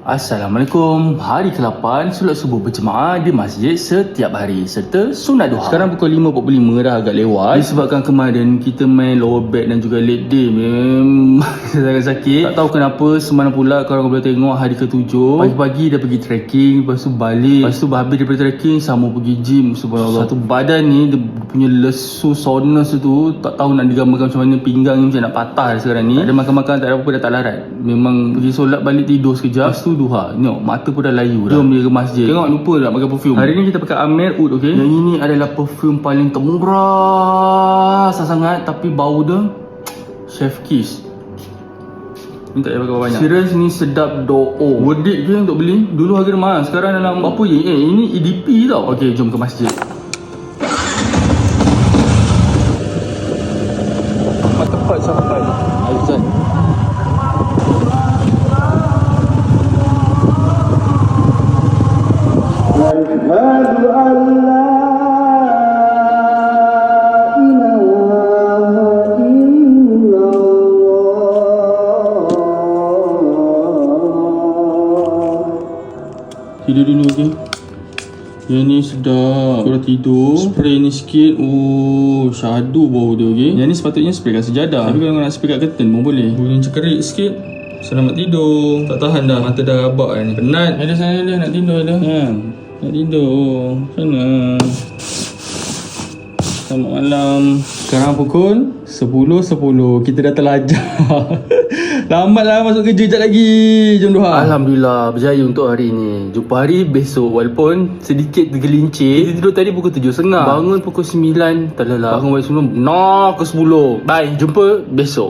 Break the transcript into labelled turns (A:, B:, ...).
A: Assalamualaikum. Hari ke-8 solat subuh berjemaah di masjid setiap hari serta sunat duha. Sekarang pukul 5.45 dah agak lewat. Disebabkan kemarin kita main lower back dan juga leg day memang sangat sakit. Tak tahu kenapa semalam pula korang boleh tengok hari ke-7. Pagi-pagi dah pergi trekking, lepas tu balik. Lepas tu habis daripada trekking sama pergi gym subhanallah. Satu badan ni dia punya lesu soreness tu tak tahu nak digambarkan macam mana pinggang ni macam nak patah sekarang ni. Tak ada makan-makan tak ada apa-apa dah tak larat. Memang pergi solat balik tidur sekejap. Lepas tu duha. Tengok mata pun dah layu dah. Jom dia ke masjid. Tengok lupa tak pakai perfume. Hari ni kita pakai Amer Oud okey. Yang ini adalah perfume paling termurah sangat tapi bau dia Chef Kiss. Ni tak payah pakai banyak Serius ni sedap do'o Worth it ke untuk beli Dulu harga dia mahal Sekarang dalam Apa je Eh ini EDP tau Okay jom ke masjid
B: أشهد أن لا إله إلا الله
A: Tidur dulu okey yang ni sedap Kalau tidur Spray ni sikit Oh Syahdu bau dia okey Yang ni sepatutnya spray kat sejadah Tapi kalau nak spray kat curtain pun boleh Bunyi cekerik sikit Selamat tidur Tak tahan dah Mata dah rabak dah ni Penat Ada sana ada nak tidur ada ha. Nak tidur. Sana. Selamat malam. Sekarang pukul 10.10 Kita dah terlajar. Lambatlah masuk kerja sekejap lagi Jom duha. Alhamdulillah. Berjaya untuk hari ni Jumpa hari besok. Walaupun sedikit tergelincir. Kita tidur tadi pukul 7.30 Bangun pukul 9 Tak lelah Bangun balik sebelum Nah ke 10 Bye. Jumpa besok